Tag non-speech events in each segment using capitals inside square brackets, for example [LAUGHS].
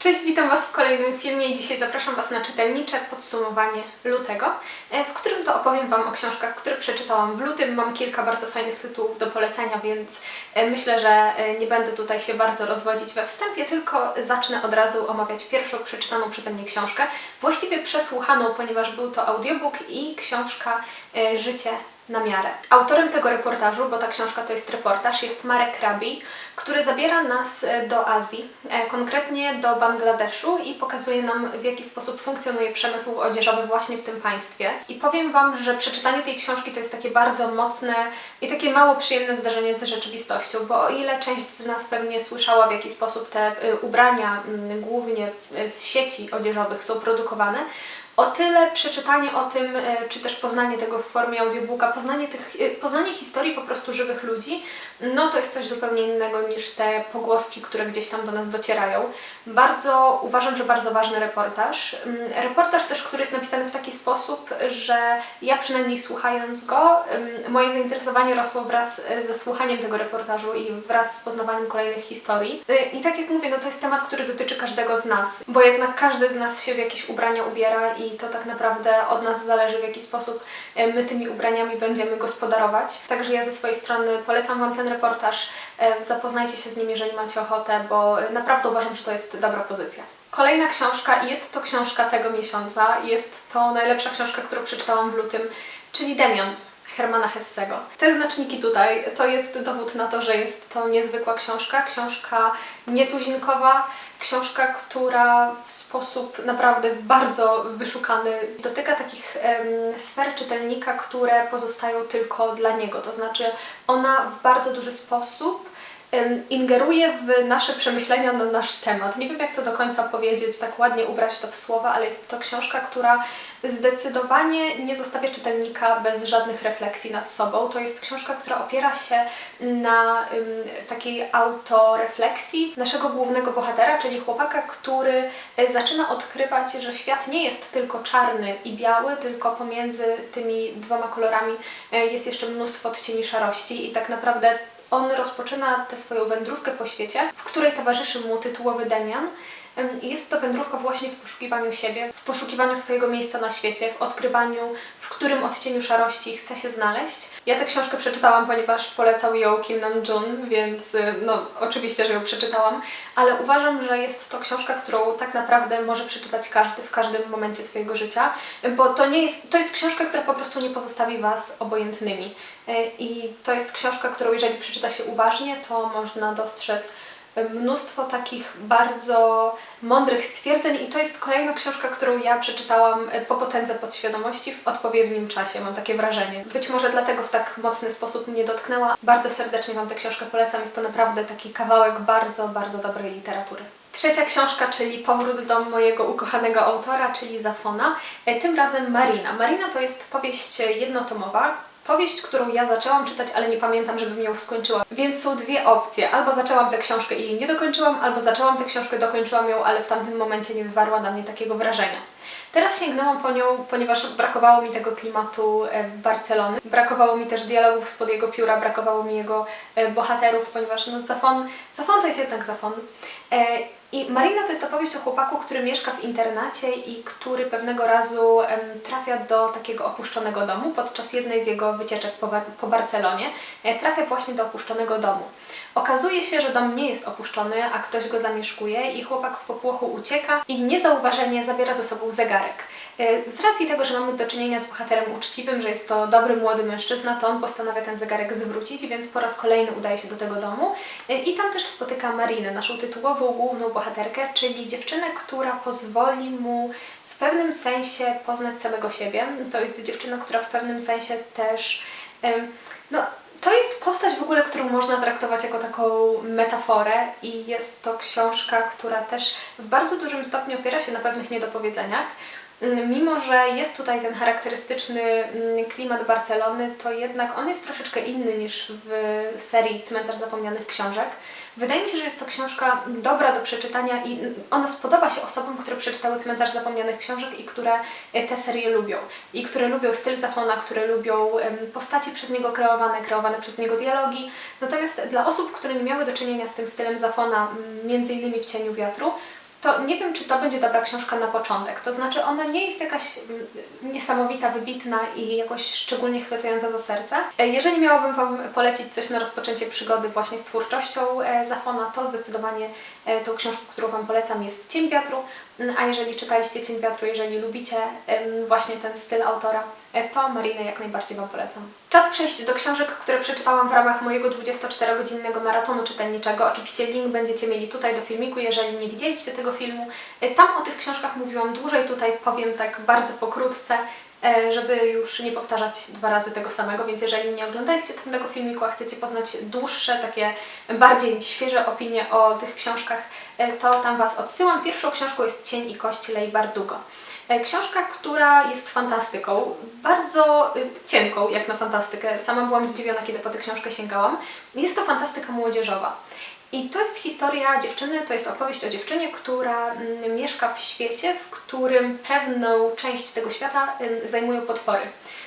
Cześć, witam Was w kolejnym filmie i dzisiaj zapraszam Was na czytelnicze podsumowanie lutego, e, w którym to opowiem Wam o książkach, które przeczytałam w lutym. Mam kilka bardzo fajnych tytułów do polecenia, więc e, myślę, że e, nie będę tutaj się bardzo rozwodzić we wstępie, tylko zacznę od razu omawiać pierwszą przeczytaną przeze mnie książkę, właściwie przesłuchaną, ponieważ był to audiobook i książka Życie na miarę. Autorem tego reportażu, bo ta książka to jest reportaż, jest Marek Rabi, który zabiera nas e, do Azji, e, konkretnie do Bangladeszu i pokazuje nam w jaki sposób funkcjonuje przemysł odzieżowy właśnie w tym państwie. I powiem Wam, że przeczytanie tej książki to jest takie bardzo mocne i takie mało przyjemne zdarzenie z rzeczywistością, bo o ile część z nas pewnie słyszała w jaki sposób te y, ubrania głównie z sieci odzieżowych są produkowane, o tyle przeczytanie o tym, e, czy też poznanie tego w formie audiobooka, poznanie, tych, e, poznanie historii po prostu żywych ludzi, no to jest coś zupełnie innego niż te pogłoski, które gdzieś tam do nas docierają. Bardzo, uważam, że bardzo ważny reportaż. Mm, Reportaż też, który jest napisany w taki sposób, że ja przynajmniej słuchając go, ym, moje zainteresowanie rosło wraz e, ze słuchaniem tego reportażu i wraz z poznawaniem kolejnych historii. I tak jak mówię, no to jest temat, który dotyczy każdego z nas, bo jednak każdy z nas się w jakieś ubrania ubiera i to tak naprawdę od nas zależy, w jaki sposób e, my tymi ubraniami będziemy gospodarować. Także ja ze swojej strony polecam Wam ten reportaż. E, Zapoznajcie się z nim, jeżeli macie ochotę, bo e, naprawdę uważam, że to jest dobra pozycja. Kolejna książka, i jest to książka tego miesiąca, jest to najlepsza książka, którą przeczytałam w lutym, czyli Demian. Hermana Hessego. Te znaczniki tutaj to jest dowód na to, że jest to niezwykła książka, książka nietuzinkowa, książka, która w sposób naprawdę bardzo wyszukany dotyka takich em, sfer czytelnika, które pozostają tylko dla niego. To znaczy, ona w bardzo duży sposób ingeruje w nasze przemyślenia na nasz temat. Nie wiem, jak to do końca powiedzieć, tak ładnie ubrać to w słowa, ale jest to książka, która zdecydowanie nie zostawia czytelnika bez żadnych refleksji nad sobą. To jest książka, która opiera się na takiej autorefleksji naszego głównego bohatera, czyli chłopaka, który y, zaczyna odkrywać, że świat nie jest tylko czarny i biały, tylko pomiędzy tymi dwoma kolorami y, jest jeszcze mnóstwo odcieni szarości i tak naprawdę on rozpoczyna tę swoją wędrówkę po świecie, w której towarzyszy mu tytułowy Demian. Jest to wędrówka właśnie w poszukiwaniu siebie, w poszukiwaniu swojego miejsca na świecie, w odkrywaniu, w którym odcieniu szarości chce się znaleźć. Ja tę książkę przeczytałam, ponieważ polecał ją Kim Nam-jun, więc y, no oczywiście, że ją przeczytałam, ale uważam, że jest to książka, którą tak naprawdę może przeczytać każdy w każdym momencie swojego życia, bo to nie jest, to jest książka, która po prostu nie pozostawi Was obojętnymi. Y, I to jest książka, którą jeżeli przeczyta się uważnie, to można dostrzec mnóstwo takich bardzo mądrych stwierdzeń i to jest kolejna książka, którą ja przeczytałam e, po potędze podświadomości w odpowiednim czasie, mam takie wrażenie. Być może dlatego w tak mocny sposób mnie dotknęła. Bardzo serdecznie Wam tę książkę polecam, jest to naprawdę taki kawałek bardzo, bardzo dobrej literatury. Trzecia książka, czyli powrót do mojego ukochanego autora, czyli Zafona. E, Tym razem Marina. Marina to jest powieść jednotomowa, Powieść, którą ja zaczęłam czytać, ale nie pamiętam, żebym ją skończyła. Więc są dwie opcje. Albo zaczęłam tę książkę i jej nie dokończyłam, albo zaczęłam tę książkę, dokończyłam ją, ale w tamtym momencie nie wywarła na mnie takiego wrażenia. Teraz sięgnęłam po nią, ponieważ brakowało mi tego klimatu e, Barcelony. Brakowało mi też dialogów spod jego pióra, brakowało mi jego e, bohaterów, ponieważ no, Zafon, Zafon to jest jednak Zafon. I Marina to jest opowieść o chłopaku, który mieszka w internacie i który pewnego razu em, trafia do takiego opuszczonego domu podczas jednej z jego wycieczek po, po Barcelonie. E, trafia właśnie do opuszczonego domu. Okazuje się, że dom nie jest opuszczony, a ktoś go zamieszkuje i chłopak w popłochu ucieka i niezauważenie zabiera ze sobą zegarek. E, Z racji tego, że mamy do czynienia z bohaterem uczciwym, że jest to dobry młody mężczyzna, to on postanawia ten zegarek zwrócić, więc po raz kolejny udaje się do tego domu E, i tam też spotyka Marinę, naszą tytułową główną bohaterkę, czyli dziewczynę, która pozwoli mu w pewnym sensie poznać samego siebie. To jest dziewczyna, która w pewnym sensie też no, to jest postać w ogóle, którą można traktować jako taką metaforę i jest to książka, która też w bardzo dużym stopniu opiera się na pewnych niedopowiedzeniach. Mm, Mimo, że jest tutaj ten charakterystyczny mm, klimat Barcelony, to jednak on jest troszeczkę inny niż w serii Cmentarz Zapomnianych Książek. Wydaje mi się, że jest to książka dobra do przeczytania i ona spodoba się osobom, które przeczytały Cmentarz Zapomnianych Książek i które e, tę serię lubią. I które lubią styl Zafona, które lubią em, postaci przez niego kreowane, kreowane przez niego dialogi. Natomiast dla osób, które nie miały do czynienia z tym stylem Zafona, między innymi w Cieniu Wiatru, to nie wiem, czy to będzie dobra książka na początek. To znaczy, ona nie jest jakaś mm, niesamowita, wybitna i jakoś szczególnie chwytająca za serce. E, Jeżeli miałabym Wam polecić coś na rozpoczęcie przygody właśnie z twórczością e, Zafona, to zdecydowanie e, tą książką, którą Wam polecam jest Cień Wiatru. Mm, A jeżeli czytaliście Cień Wiatru, jeżeli lubicie właśnie ten styl autora, to Marinę jak najbardziej Wam polecam. Czas przejść do książek, które przeczytałam w ramach mojego 24-godzinnego maratonu czytelniczego. Oczywiście link będziecie mieli tutaj do filmiku, jeżeli nie widzieliście tego filmu. E, Tam o tych książkach mówiłam dłużej, tutaj powiem tak bardzo pokrótce, e, żeby już nie powtarzać dwa razy tego samego, więc jeżeli nie oglądaliście tamtego filmiku, a chcecie poznać dłuższe, takie bardziej świeże opinie o tych książkach, e, to tam Was odsyłam. Pierwszą książką jest Cień i kość Lei Bardugo. E, Książka, która jest fantastyką, bardzo y, cienką jak na fantastykę. Sama byłam zdziwiona, kiedy po tę książkę sięgałam. Jest to fantastyka młodzieżowa. I to jest historia dziewczyny, to jest opowieść o dziewczynie, która mm, mieszka w świecie, w którym pewną część tego świata zajmują potwory.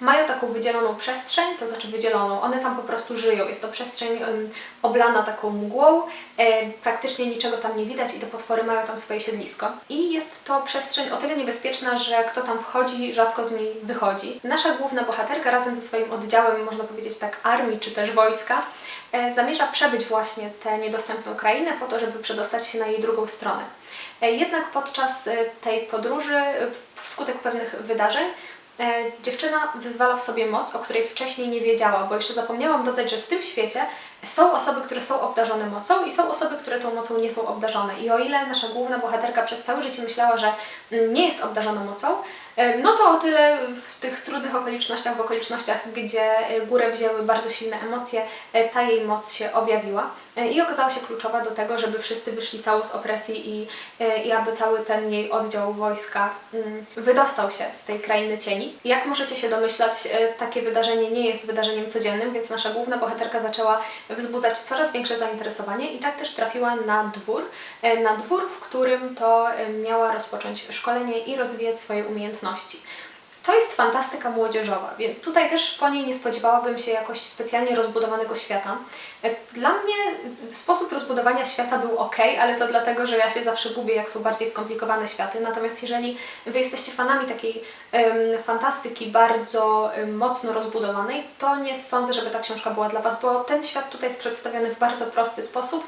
Mają taką wydzieloną przestrzeń, to znaczy wydzieloną, one tam po prostu żyją. Jest to przestrzeń oblana taką mgłą, e, praktycznie niczego tam nie widać i te potwory mają tam swoje siedlisko. I jest to przestrzeń o tyle niebezpieczna, że kto tam wchodzi, rzadko z niej wychodzi. Nasza główna bohaterka razem ze swoim oddziałem, można powiedzieć tak, armii czy też wojska, zamierza przebyć właśnie tę niedostępną krainę po to, żeby przedostać się na jej drugą stronę. E, Jednak podczas e, tej podróży, e, wskutek pewnych wydarzeń, e, dziewczyna wyzwala w sobie moc, o której wcześniej nie wiedziała, bo jeszcze zapomniałam dodać, że w tym świecie są osoby, które są obdarzone mocą i są osoby, które tą mocą nie są obdarzone. I o ile nasza główna bohaterka przez całe życie myślała, że mm, nie jest obdarzona mocą, no to o tyle w tych trudnych okolicznościach, w okolicznościach, gdzie e, górę wzięły bardzo silne emocje, e, ta jej moc się objawiła e, i okazała się kluczowa do tego, żeby wszyscy wyszli cało z opresji i, i aby cały ten jej oddział wojska mm, wydostał się z tej krainy cieni. Jak możecie się domyślać, takie wydarzenie nie jest wydarzeniem codziennym, więc nasza główna bohaterka zaczęła wzbudzać coraz większe zainteresowanie i tak też trafiła na dwór, e, na dwór, w którym to e, miała rozpocząć szkolenie i rozwijać swoje umiejętności. To jest fantastyka młodzieżowa, więc tutaj też po niej nie spodziewałabym się jakoś specjalnie rozbudowanego świata. E, Dla mnie sposób rozbudowania świata był ok, ale to dlatego, że ja się zawsze gubię, jak są bardziej skomplikowane światy. Natomiast jeżeli Wy jesteście fanami takiej em, fantastyki bardzo em, mocno rozbudowanej, to nie sądzę, żeby ta książka była dla Was, bo ten świat tutaj jest przedstawiony w bardzo prosty sposób,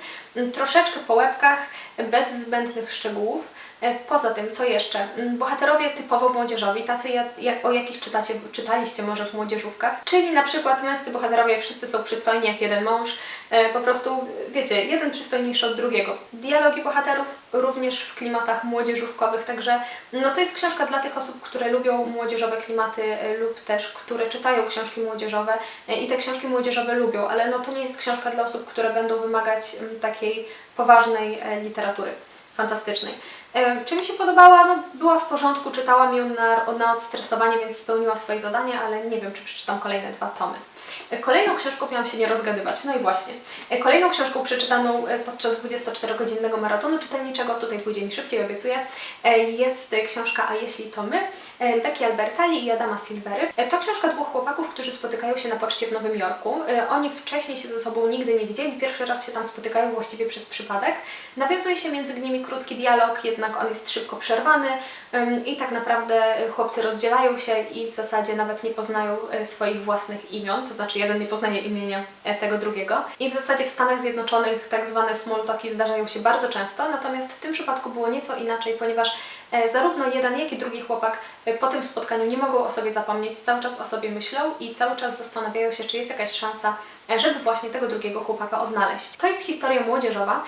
troszeczkę po łebkach, bez zbędnych szczegółów. E, Poza tym, co jeszcze? Mm, Bohaterowie typowo młodzieżowi, tacy jak, o jakich czytacie, czytaliście może w młodzieżówkach, czyli na przykład męscy bohaterowie wszyscy są przystojni jak jeden mąż, e, po prostu, wiecie, jeden przystojniejszy od drugiego. Dialogi bohaterów również w klimatach młodzieżówkowych, także no to jest książka dla tych osób, które lubią młodzieżowe klimaty e, lub też, które czytają książki młodzieżowe i te książki młodzieżowe lubią, ale no to nie jest książka dla osób, które będą wymagać mm, takiej poważnej literatury fantastycznej. Czy mi się podobała? No, była w porządku, czytałam ją na, na odstresowanie, więc spełniła swoje zadanie, ale nie wiem, czy przeczytam kolejne dwa tomy. Kolejną książką miałam się nie rozgadywać, no i właśnie. Kolejną książką przeczytaną e, podczas 24-godzinnego maratonu czytelniczego, tutaj pójdzie mi szybciej, obiecuję, e, jest książka A jeśli to my, e, Becky Albertalli i Adama Silvery. To książka dwóch chłopaków, którzy spotykają się na poczcie w Nowym Jorku. Oni wcześniej się ze sobą nigdy nie widzieli, pierwszy raz się tam spotykają właściwie przez przypadek. Nawiązuje się między nimi krótki dialog, jednak on jest szybko przerwany i tak naprawdę chłopcy rozdzielają się i w zasadzie nawet nie poznają swoich własnych imion, to znaczy jeden nie poznaje imienia e, tego drugiego. I w zasadzie w Stanach Zjednoczonych tak zwane small talki zdarzają się bardzo często, natomiast w tym przypadku było nieco inaczej, ponieważ e, zarówno jeden, jak i drugi chłopak e, po tym spotkaniu nie mogą o sobie zapomnieć, cały czas o sobie myślą i cały czas zastanawiają się, czy jest jakaś szansa, żeby właśnie tego drugiego chłopaka odnaleźć. To jest historia młodzieżowa,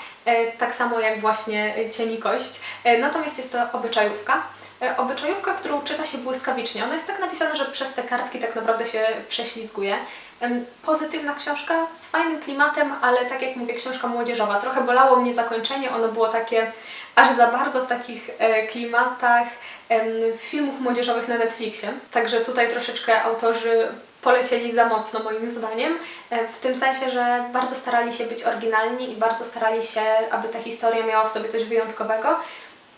tak samo jak właśnie Cień i Kość, e, natomiast jest to obyczajówka. E, Obyczajówka, którą czyta się błyskawicznie. Ona jest tak napisana, że przez te kartki tak naprawdę się prześlizguje. Pozytywna książka z fajnym klimatem, ale tak jak mówię, książka młodzieżowa. Trochę bolało mnie zakończenie, ono było takie aż za bardzo w takich e, klimatach filmów młodzieżowych na Netflixie. Także tutaj troszeczkę autorzy polecieli za mocno moim zdaniem, e, w tym sensie, że bardzo starali się być oryginalni i bardzo starali się, aby ta historia miała w sobie coś wyjątkowego.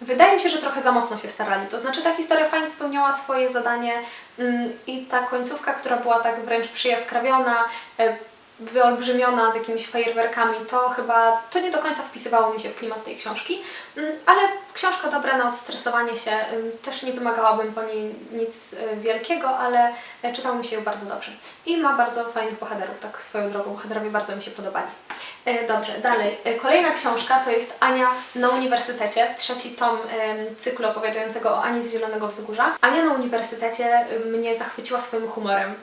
Wydaje mi się, że trochę za mocno się starali. To znaczy, ta historia fajnie spełniała swoje zadanie mm, i ta końcówka, która była tak wręcz przyjaskrawiona, e, wyolbrzymiona z jakimiś fajerwerkami, to chyba to nie do końca wpisywało mi się w klimat tej książki, Mm, ale książka dobra na odstresowanie się, też nie wymagałabym po niej nic y, wielkiego, ale e, czytało mi się ją bardzo dobrze. I ma bardzo fajnych bohaterów, tak swoją drogą, bohaterowie bardzo mi się podobali. E, Dobrze, dalej. E, Kolejna książka to jest Ania na Uniwersytecie, trzeci tom cyklu opowiadającego o Ani z Zielonego Wzgórza. Ania na Uniwersytecie mnie zachwyciła swoim humorem.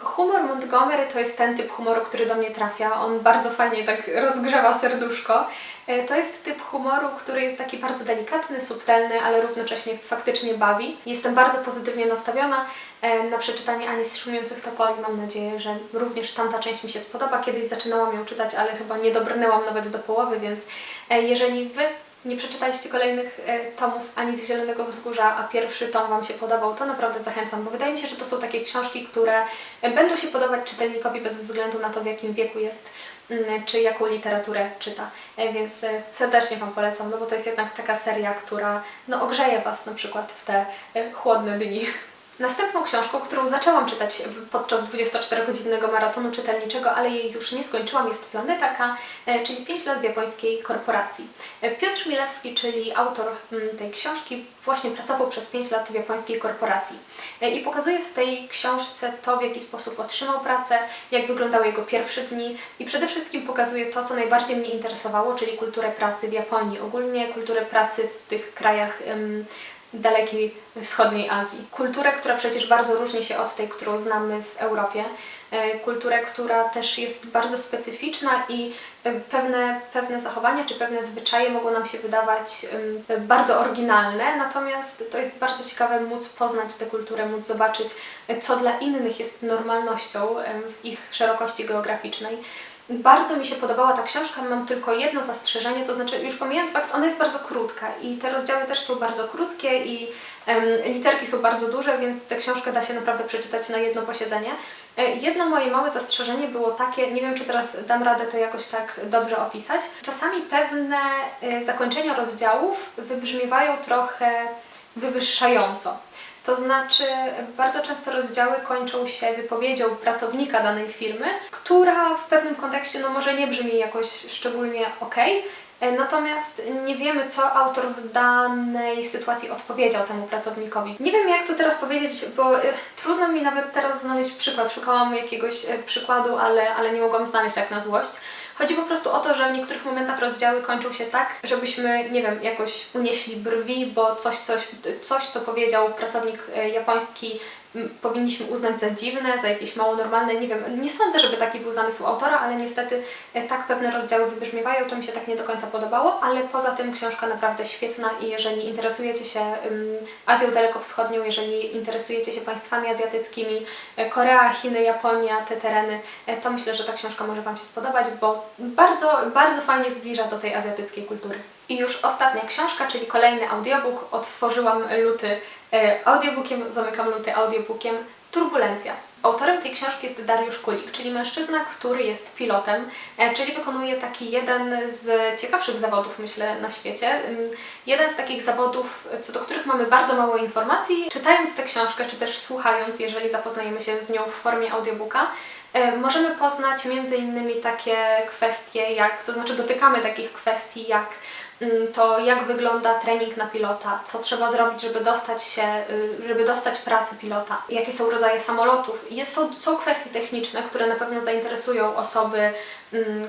Humor Montgomery to jest ten typ humoru, który do mnie trafia. On bardzo fajnie tak rozgrzewa serduszko. E, To jest typ humoru, który jest taki bardzo delikatny, subtelny, ale równocześnie faktycznie bawi. Jestem bardzo pozytywnie nastawiona e, na przeczytanie Ani z Szumiących Topoli. Mam nadzieję, że również tamta część mi się spodoba. Kiedyś zaczynałam ją czytać, ale chyba nie dobrnęłam nawet do połowy, więc e, jeżeli Wy nie przeczytaliście kolejnych e, tomów ani z Zielonego Wzgórza, a pierwszy tom Wam się podobał, to naprawdę zachęcam, bo wydaje mi się, że to są takie książki, które e, będą się podobać czytelnikowi bez względu na to, w jakim wieku jest, mm, czy jaką literaturę czyta. E, Więc serdecznie Wam polecam, no bo to jest jednak taka seria, która no, ogrzeje Was na przykład w te chłodne dni. Następną książką, którą zaczęłam czytać podczas 24-godzinnego maratonu czytelniczego, ale jej już nie skończyłam, jest Planeta K, e, czyli 5 lat w japońskiej korporacji. E, Piotr Milewski, czyli autor mm, tej książki, właśnie pracował przez 5 lat w japońskiej korporacji. E, I pokazuje w tej książce to, w jaki sposób otrzymał pracę, jak wyglądały jego pierwsze dni i przede wszystkim pokazuje to, co najbardziej mnie interesowało, czyli kulturę pracy w Japonii, ogólnie kulturę pracy w tych krajach dalekiej wschodniej Azji. Kulturę, która przecież bardzo różni się od tej, którą znamy w Europie. E, Kulturę, która też jest bardzo specyficzna i e, pewne, pewne zachowania czy pewne zwyczaje mogą nam się wydawać bardzo oryginalne, natomiast to jest bardzo ciekawe móc poznać tę kulturę, móc zobaczyć, e, co dla innych jest normalnością w ich szerokości geograficznej. Bardzo mi się podobała ta książka, mam tylko jedno zastrzeżenie, to znaczy już pomijając fakt, ona jest bardzo krótka i te rozdziały też są bardzo krótkie i literki są bardzo duże, więc tę książkę da się naprawdę przeczytać na jedno posiedzenie. E, Jedno moje małe zastrzeżenie było takie, nie wiem czy teraz dam radę to jakoś tak dobrze opisać. Czasami pewne e, zakończenia rozdziałów wybrzmiewają trochę wywyższająco. To znaczy, bardzo często rozdziały kończą się wypowiedzią pracownika danej firmy, która w pewnym kontekście no, może nie brzmi jakoś szczególnie ok, natomiast nie wiemy, co autor w danej sytuacji odpowiedział temu pracownikowi. Nie wiem, jak to teraz powiedzieć, bo e, trudno mi nawet teraz znaleźć przykład. Szukałam jakiegoś e, przykładu, ale, ale nie mogłam znaleźć tak na złość. Chodzi po prostu o to, że w niektórych momentach rozdziały kończą się tak, żebyśmy, nie wiem, jakoś unieśli brwi, bo coś, coś, coś co powiedział pracownik e, japoński, powinniśmy uznać za dziwne, za jakieś mało normalne. Nie wiem, nie sądzę, żeby taki był zamysł autora, ale niestety e, tak pewne rozdziały wybrzmiewają, to mi się tak nie do końca podobało, ale poza tym książka naprawdę świetna i jeżeli interesujecie się Azją Dalekowschodnią, jeżeli interesujecie się państwami azjatyckimi, e, Korea, Chiny, Japonia, te tereny, e, to myślę, że ta książka może Wam się spodobać, bo bardzo, bardzo fajnie zbliża do tej azjatyckiej kultury. I już ostatnia książka, czyli kolejny audiobook. Otworzyłam luty audiobookiem, zamykam luty audiobookiem. Turbulencja. Autorem tej książki jest Dariusz Kulik, czyli mężczyzna, który jest pilotem, e, czyli wykonuje taki jeden z ciekawszych zawodów, myślę, na świecie. Jeden z takich zawodów, co do których mamy bardzo mało informacji. Czytając tę książkę, czy też słuchając, jeżeli zapoznajemy się z nią w formie audiobooka, e, możemy poznać między innymi takie kwestie, jak, to znaczy dotykamy takich kwestii, jak to jak wygląda trening na pilota, co trzeba zrobić, żeby dostać się, y, żeby dostać pracę pilota, jakie są rodzaje samolotów. Jest, są, są kwestie techniczne, które na pewno zainteresują osoby,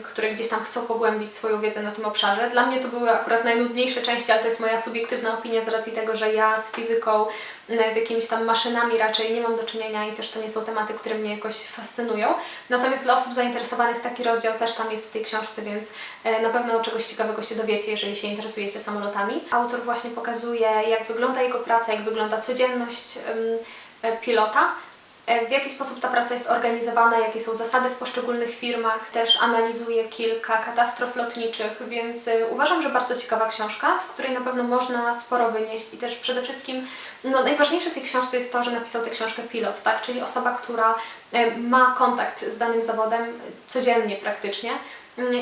które gdzieś tam chcą pogłębić swoją wiedzę na tym obszarze. Dla mnie to były akurat najnudniejsze części, ale to jest moja subiektywna opinia z racji tego, że ja z fizyką, mm, z jakimiś tam maszynami raczej nie mam do czynienia i też to nie są tematy, które mnie jakoś fascynują. Natomiast dla osób zainteresowanych taki rozdział też tam jest w tej książce, więc e, na pewno czegoś ciekawego się dowiecie, jeżeli się interesujecie samolotami. Autor właśnie pokazuje, jak wygląda jego praca, jak wygląda codzienność e, pilota. E, W jaki sposób ta praca jest organizowana, jakie są zasady w poszczególnych firmach, też analizuje kilka katastrof lotniczych, więc e, uważam, że bardzo ciekawa książka, z której na pewno można sporo wynieść i też przede wszystkim no, najważniejsze w tej książce jest to, że napisał tę książkę pilot, tak? czyli osoba, która ma kontakt z danym zawodem codziennie praktycznie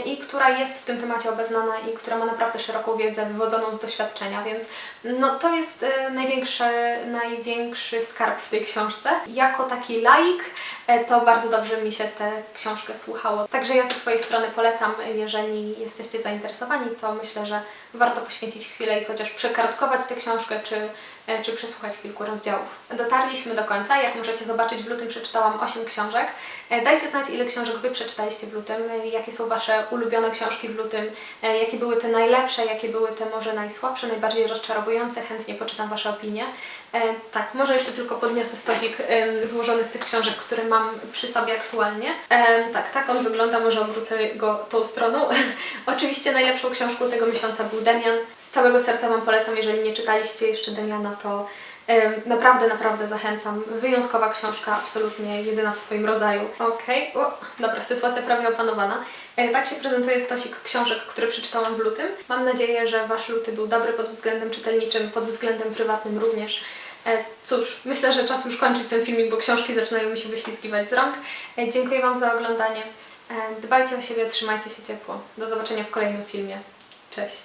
i która jest w tym temacie obeznana i która ma naprawdę szeroką wiedzę wywodzoną z doświadczenia, więc no, to jest e, największy, największy skarb w tej książce. Jako taki laik to bardzo dobrze mi się tę książkę słuchało. Także ja ze swojej strony polecam, jeżeli jesteście zainteresowani, to myślę, że warto poświęcić chwilę i chociaż przekartkować tę książkę, czy, e, czy przesłuchać kilku rozdziałów. Dotarliśmy do końca, jak możecie zobaczyć w lutym przeczytałam 8 książek. E, Dajcie znać, ile książek Wy przeczytaliście w lutym, e, jakie są Wasze ulubione książki w lutym, e, jakie były te najlepsze, jakie były te może najsłabsze, najbardziej rozczarowujące. Chętnie poczytam Wasze opinie. E, tak, może jeszcze tylko podniosę stosik em, złożony z tych książek, które mam przy sobie aktualnie. Em, tak, tak on wygląda, może obrócę go tą stroną. [LAUGHS] Oczywiście najlepszą książką tego miesiąca był Demian. Z całego serca Wam polecam, jeżeli nie czytaliście jeszcze Demiana, to naprawdę, naprawdę zachęcam. Wyjątkowa książka, absolutnie jedyna w swoim rodzaju. Okej, o, dobra, sytuacja prawie opanowana. E, tak się prezentuje stosik książek, które przeczytałam w lutym. Mam nadzieję, że Wasz luty był dobry pod względem czytelniczym, pod względem prywatnym również. E, Cóż, myślę, że czas już kończyć ten filmik, bo książki zaczynają mi się wyślizgiwać z rąk. E, Dziękuję Wam za oglądanie. E, Dbajcie o siebie, trzymajcie się ciepło. Do zobaczenia w kolejnym filmie. Cześć!